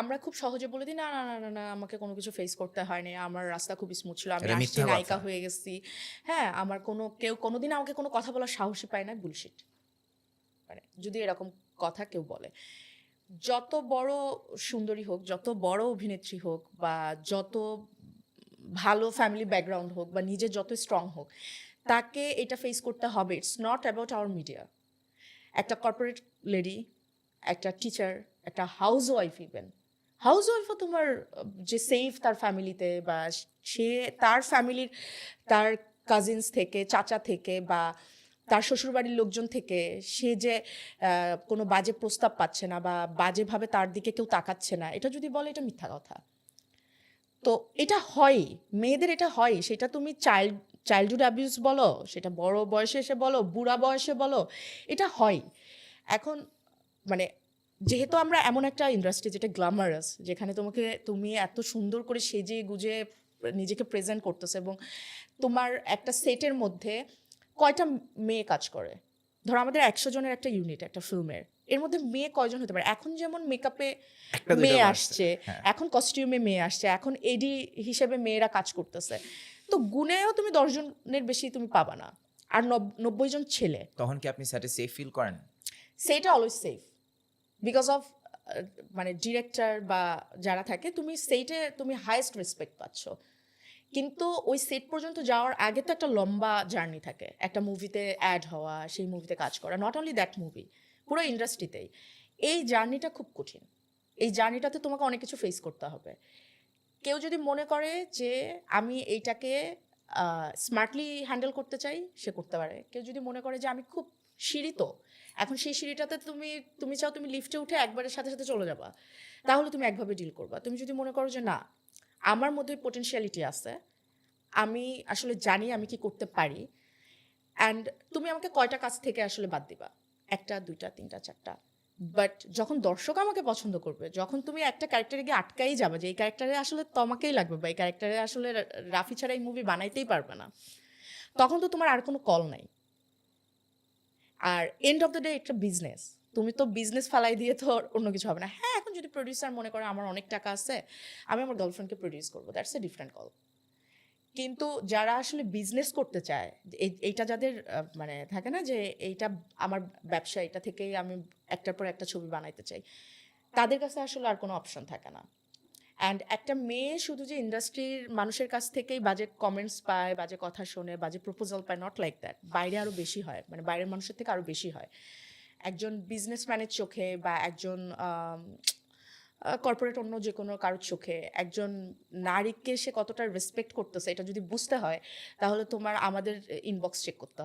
আমরা খুব সহজে বলে দিই না না না না না আমাকে কোনো কিছু ফেস করতে হয়নি। আমার রাস্তা খুব স্মুথ ছিল। আমি আসছি নায়িকা হয়ে গেছি। হ্যাঁ আমার কোনো কেউ কোনোদিন আমাকে কোনো কথা বলার সাহসই পায় না বুলশিট মানে যদি এরকম কথা কেউ বলে। যত বড় সুন্দরী হোক যত বড় অভিনেত্রী হোক বা যত ভালো ফ্যামিলি ব্যাকগ্রাউন্ড হোক বা নিজে যত স্ট্রং হোক তাকে এটা ফেস করতে হবে। It's not about our media একটা কর্পোরেট লেডি একটা টিচার একটা হাউস ওয়াইফ ইভেন হাউস ওয়াইফও তোমার, যে সেফ তার ফ্যামিলিতে বা সে তার ফ্যামিলির তার কাজিনস থেকে, চাচা থেকে বা তার শ্বশুরবাড়ির লোকজন থেকে সে যে কোনো বাজে প্রস্তাব পাচ্ছে না বা বাজেভাবে তার দিকে কেউ তাকাচ্ছে না, এটা যদি বলে এটা মিথ্যা কথা। তো এটা হয়, মেয়েদের এটা হয়, সেটা তুমি চাইল্ড চাইল্ডহুড অ্যাবিউজ বলো, সেটা বড় বয়সে এসে বলো, বুড়া বয়সে বলো, এটা হয়। এখন মানে যেহেতু আমরা এমন একটা ইন্ডাস্ট্রি যেটা গ্ল্যামারাস যেখানে তোমাকে তুমি এত সুন্দর করে সেজে গুজে নিজেকে প্রেজেন্ট করতেছে এবং তোমার একটা সেটের মধ্যে কয়টা মেয়ে কাজ করে? ধরো আমাদের একশো জনের একটা ইউনিট একটা ফিল্মের এর। মধ্যে মেয়ে কয়জন হতে পারে? এখন যেমন মেকআপে মেয়ে আসছে হ্যাঁ। এখন কস্টিউমে মেয়ে আসছে এখন এডি হিসেবে মেয়েরা কাজ করতেছে। তো গুণেও তুমি দশজনের বেশি তুমি পাবা না। আর নব- নব্বই জন ছেলে। তখন কি আপনি স্যাটে সেফ ফিল করেন? সেইটা অলওয়েজ সেফ বিকজ অফ মানে ডিরেক্টর বা যারা থাকে, তুমি সেইটে তুমি হাইয়েস্ট রেসপেক্ট পাচ্ছ। কিন্তু ওই সেট পর্যন্ত যাওয়ার আগে তো একটা লম্বা জার্নি থাকে। একটা মুভিতে অ্যাড হওয়া, সেই মুভিতে কাজ করা নট অনলি দ্যাট মুভি পুরো ইন্ডাস্ট্রিতেই এই জার্নিটা খুব কঠিন। এই জার্নিটাতে তোমাকে অনেক কিছু ফেস করতে হবে। কেউ যদি মনে করে যে আমি এইটাকে স্মার্টলি হ্যান্ডেল করতে চাই, সে করতে পারে। কেউ যদি মনে করে যে আমি খুব সিঁড়ি তো। এখন সেই সিঁড়িটাতে তুমি তুমি চাও তুমি লিফটে উঠে একবারের সাথে সাথে চলে যাবা। তাহলে তুমি একভাবে ডিল করবা। তুমি যদি মনে করো যে না, আমার মধ্যে পোটেনশিয়ালিটি আছে, আমি আসলে জানি আমি কি করতে পারি অ্যান্ড তুমি আমাকে কয়টা কাজ থেকে আসলে বাদ দিবা? একটা, দুইটা, তিনটা, চারটা। বাট যখন দর্শক আমাকে পছন্দ করবে, যখন তুমি একটা ক্যারেক্টারে গিয়ে আটকাই যাবে যে এই ক্যারেক্টারে আসলে তোমাকেই লাগবে বা এই ক্যারেক্টারে আসলে রাফি ছাড়া এই মুভি বানাইতেই পারবে না, তখন তো তোমার আর কোনো কল নাই। আর এন্ড অফ দ্য ডে একটা বিজনেস তুমি তো বিজনেস ফালাই দিয়ে তো অন্য কিছু হবে না। হ্যাঁ এখন যদি প্রডিউসার মনে করে আমার অনেক টাকা আছে, আমি আমার গার্লফ্রেন্ডকে প্রডিউস করব। দ্যাটস এ ডিফারেন্ট কল কিন্তু যারা আসলে বিজনেস করতে চায়, এই- এইটা যাদের মানে থাকে না যে এইটা আমার ব্যবসা এটা থেকেই আমি একটার পর একটা ছবি বানাইতে চাই, তাদের কাছে আসলে আর কোনো অপশন থাকে না। অ্যান্ড একটা মেয়ে শুধু যে ইন্ডাস্ট্রির মানুষের কাছ থেকেই বাজে কমেন্টস পায়, বাজে কথা শোনে, বাজে প্রপোজাল পায় নট লাইক দ্যাট বাইরে আরও বেশি হয় মানে বাইরের মানুষের থেকে আরও বেশি হয়। একজন বিজনেসম্যানের চোখে বা একজন কর্পোরেট অন্য যে কোনো কারোর চোখে একজন নারীকে সে কতটা রেসপেক্ট করতেছে, এটা যদি বুঝতে হয়, তাহলে তোমার আমাদের ইনবক্স চেক করতে হবে।